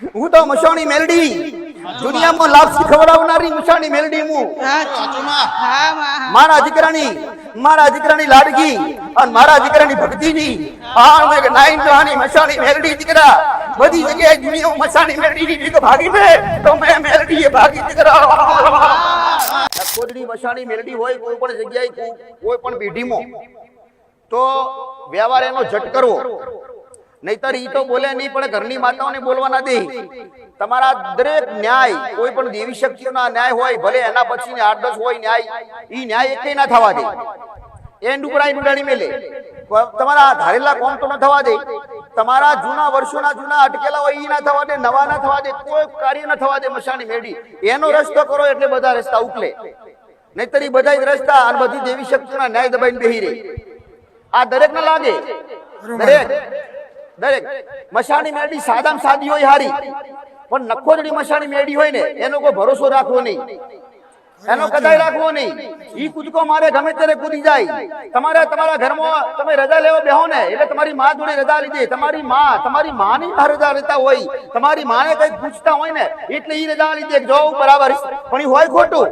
હું તો મસાણી મેલડી. દુનિયામાં લાપસી ખવડાવનારી મસાણી મેલડી હું. હા હા માં મારા દીકરાની મારા દીકરાની લાડકી અને મારા દીકરાની ભક્તિની. આ મેં નાઈન કહાની મસાણી મેલડી દીકરા. બધી જગ્યાએ દુનિયામાં મસાણી મેલડી દીકરો ભાગી છે. તો મેં મેલડી ભાગી દીકરા. કોદડી મસાણી મેલડી હોય કોઈ પણ જગ્યાએ, કોઈ પણ પેઢીમાં તો વ્યવહાર એનો ઝટ કરવો નહીતર ઈ તો બોલે નહીં પણ ઘરની માતાઓને બોલવા ના દે. તમારા દરેક ન્યાય કોઈ પણ દેવી શક્તિઓના ન્યાય હોય ભલે એના પછી આઠ દસ હોય ન્યાય ઈ ન્યાય એકે ના થવા દે. એ ડુકડાઈ ડુડાડી મેલે. તમારા ધારેલા કોમ તો ન થવા દે. તમારા જૂના વર્ષોના જૂના અટકેલા હોય ઈ ના થવા દે નવા ના થવા દે કોઈ કાર્ય ના થવા દે મશાની મેળી. એનો રસ્તો કરો એટલે બધા રસ્તા ઉકલે નહીતર ઈ બધા જ રસ્તા અને બધી દેવી શક્તિઓના ન્યાય દબાઈને બેહી રહે. આ દરેક ને લાગે દરેક. દરેક મશાની મેળી, સાદામાં સાદી હોય હારી. પણ નખોદડી મશાની મેળી હોય ને, એનો કોઈ ભરોસો રાખવો નહીં. એનો કદાય રાખવો નહીં. ઈ કૂદકો મારે ગમે ત્યારે કૂદી જાય. તમારે તમારા ઘરમાં તમે રજા લેવા બેહો ને, એટલે તમારી મા જોડે રજા લીધી. તમારી મા, તમારી માની રજા લેતા હોય. તમારી માને કઈ પૂછતા હોય ને, એટલે ઈ રજા લીધી. જો બરાબર પણ ઈ હોય ખોટું.